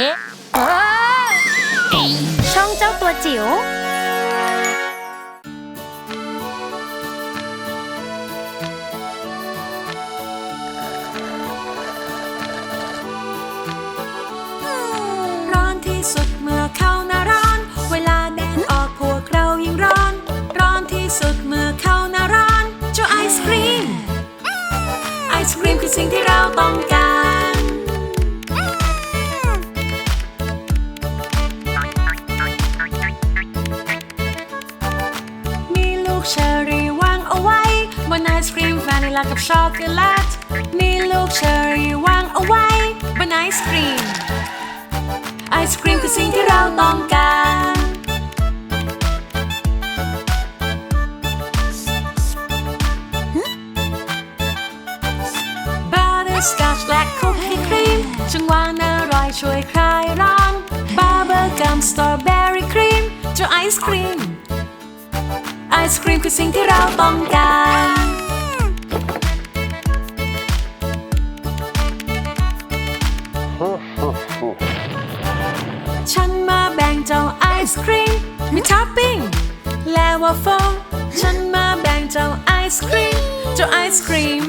อ๊ะช่องเจ้าตัวจิ๋ว ร้อนที่สุดเมื่อเข้าหน้าร้อน เวลาแดดออกพวกเรายิ่งร้อน ร้อนที่สุดเมื่อเข้าหน้าร้อนเจ้าไอศครีม ไอศครีมคือสิ่งที่เราต้องการ ลากับช็อกโกแลต มีลูกเชอร์รี่วางเอาไว้บนไอศครีม ไอศครีมคือสิ่งที่เราต้องการบาร์เดอร์สกอตช์และคุกกี้ครีมช่างหวานอร่อยช่วยคลายร้อนบาร์เบอร์กัมสตรอเบอรี่ครีมเจ้าไอศครีม ไอศครีมคือสิ่งที่เราต้องการ ฟเฟิลฉันมาแบ่งเจ้าไอศครีม เจ้าไอศครีม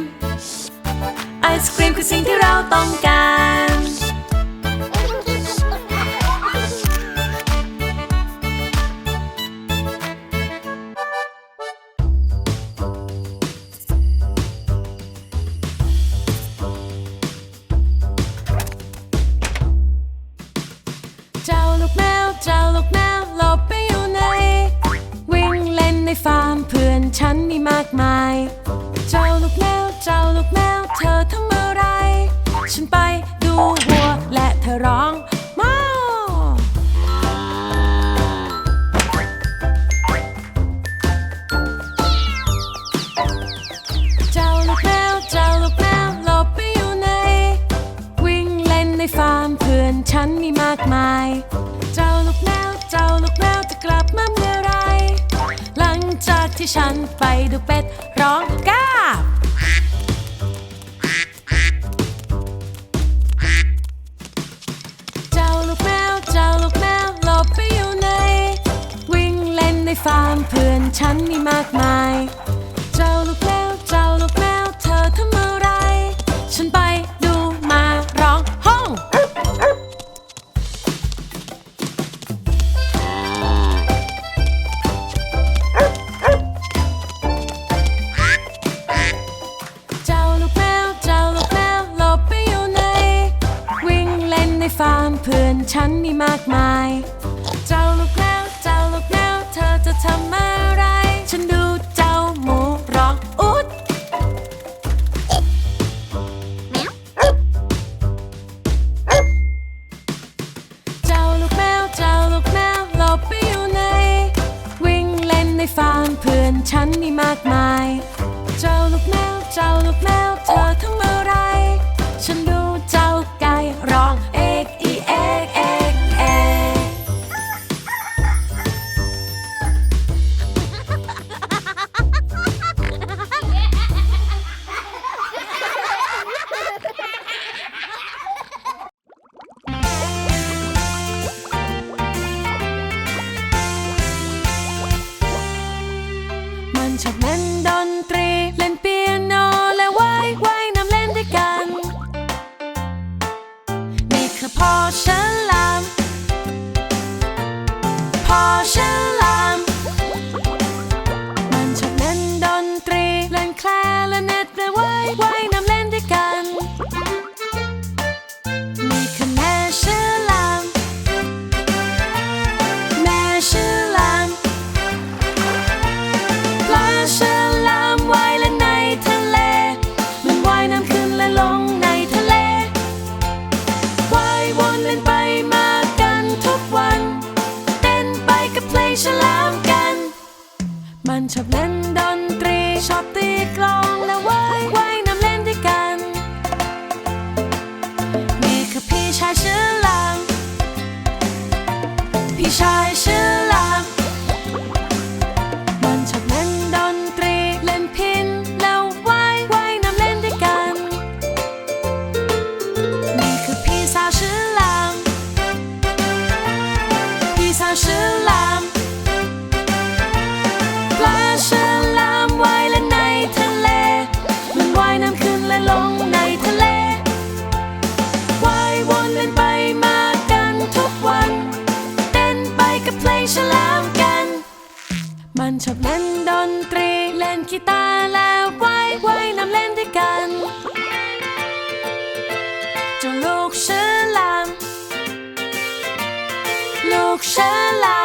ไอศครีมคือสิ่งที่เราต้องการ ฉันไปดูวัวและเธอร้องม้าวเจ้าลูกแมวเจ้าลูกแมวหลบไปอยู่ไหนวิ่งเล่นในฟาร์มเพื่อนฉันมีมากมาย เจ้าลูกแมวเจ้าลูกแมวจะกลับมาเมื่อไร หลังจากที่ฉันไปดูเป็ดร้องกาบเจ้า ฟาร์มเพื่อนฉันมีมากมาย คือ กี่ตาแล้วไว้ไว้น้ำเล่นด้วยกันเจ้าลูกฉลามลูกฉลาม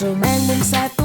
เจ้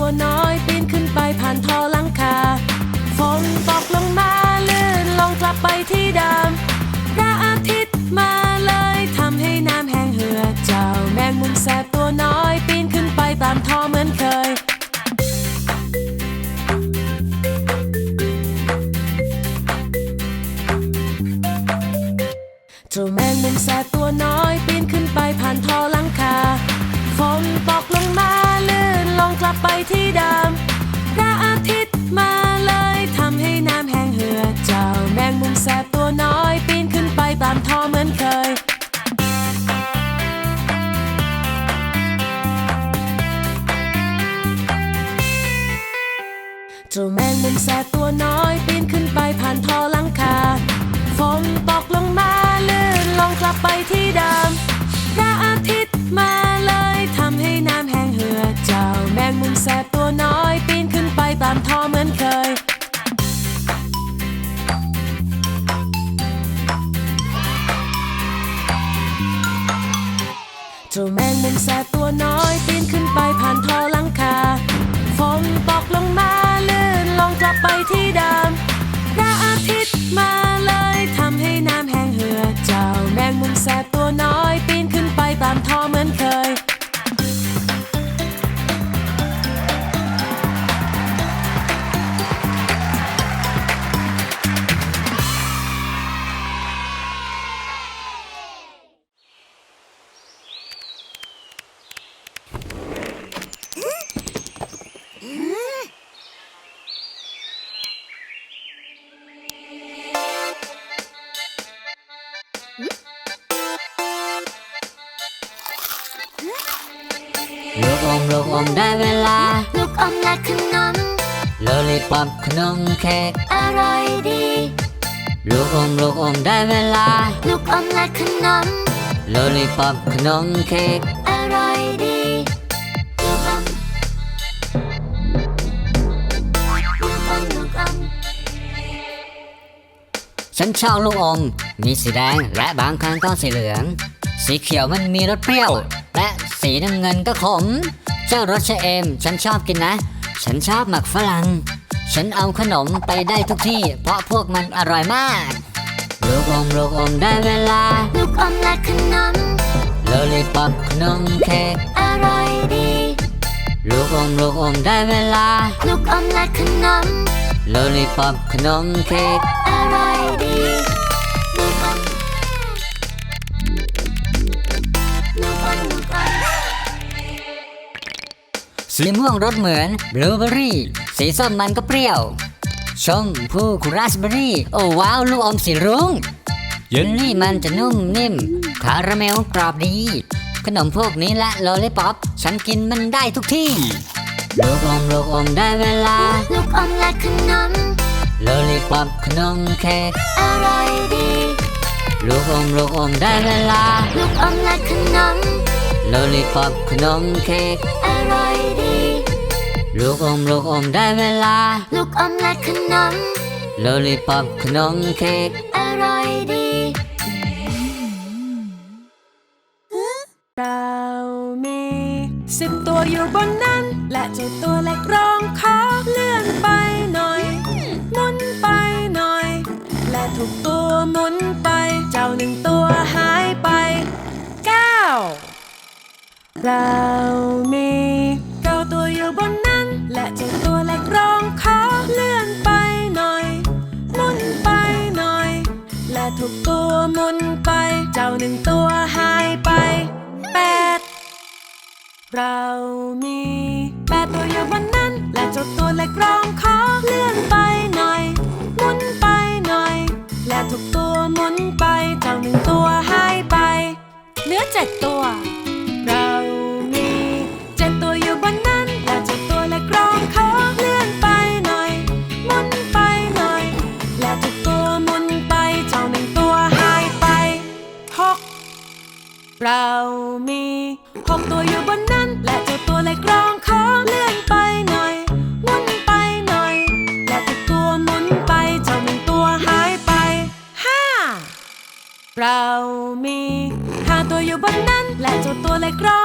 แมงแสบตัวน้อยปีนขึ้นไปผ่านทอหลังคา ฝนตกลงมาลื่นลงกลับไปที่เดิมพระอาทิตย์มาเลยทำให้น้ำแห้งเหือดเจ้าแมงมุมแสบตัวน้อยปีนขึ้นไปตามท่อเหมือนเคยเจ้าแม ลูกอมลูกอมได้เวลา ลูกอมและขนมโลลิปอปขนมเค้กอร่อยดี ลูกอมลูกอมได้เวลา ลูกอมและขนมโลลิปอปขนมเค้กอร่อยดีลูกอมลูกอมลูกอมฉันชอบลูกอม มีสีแดงและบางครั้งก็สีเหลือง สีเขียวมันมีรสเปรี้ยว และ สีน้ำเงินก็ขม เจ้ารสชะเอม ฉันชอบกินนะ ฉันชอบหมักฝรั่ง ฉันเอาขนมไปได้ทุกที่ เพราะพวกมันอร่อยมาก ลูกอมลูกอมได้เวลา ลูกอมและขนมโลลิปอปขนมเค้กอร่อยดี ลูกอมลูกอมได้เวลา ลูกอมและขนมโลลิปอปขนมเค้กอร่อย สีม่วงรสเหมือนบลูเบอรี่ สีส้มมันก็เปรี้ยว ชมพู่คูราสเบอรี่ โอ้ว้าวลูกอมสีรุ้งเยลลี่มันจะนุ่มนิ่ม คาราเมลกรอบดี ขนมพวกนี้และโลลิปอปฉันกินมันได้ทุกที่ ลูกอมลูกอมได้เวลา ลูกอมและขนมโลลิปอปขนมเค้กอร่อยดี ลูกอมลูกอมได้เวลา ลูกอมและขนม โลลิปอปขนมเค้กอร่อยดี ลูกอมลูกอมได้เวลา ลูกอมและขนมโลลิปอปขนมเค้กอร่อยดีเรามีสิบตัวอยู่บนนั้น และเจ้าตัวเล็กร้องขอเลื่อนไปหน่อยหมุนไปหน่อย และทุกตัวหมุนไป เจ้าหนึ่งตัว เรามีเก้าตัวอยู่บนนั้น และเจ้าตัวเล็กร้องขอเลื่อนไปหน่อยหมุนไปหน่อย และทุกตัวหมุนไป เจ้าหนึ่งตัวหายไปแปดเรามีแปดตัวอยู่บนนั้น และเจ้าตัวเล็กร้องขอเลื่อนไปหน่อยหมุนไปหน่อย และทุกตัวหมุนไป เจ้าหนึ่งตัวหายไปเหลือเจ็ดตัว เรามีหกตัวอยู่บนนั้น และเจ้าตัวเล็กร้องขอเลื่อนไปหน่อยหมุนไปหน่อย และทุกตัวหมุนไปเจ้าหนึ่งตัวหายไปห้าเรามีห้าตัวอยู่บนนั้น และเจ้าตัวเล็กร้อง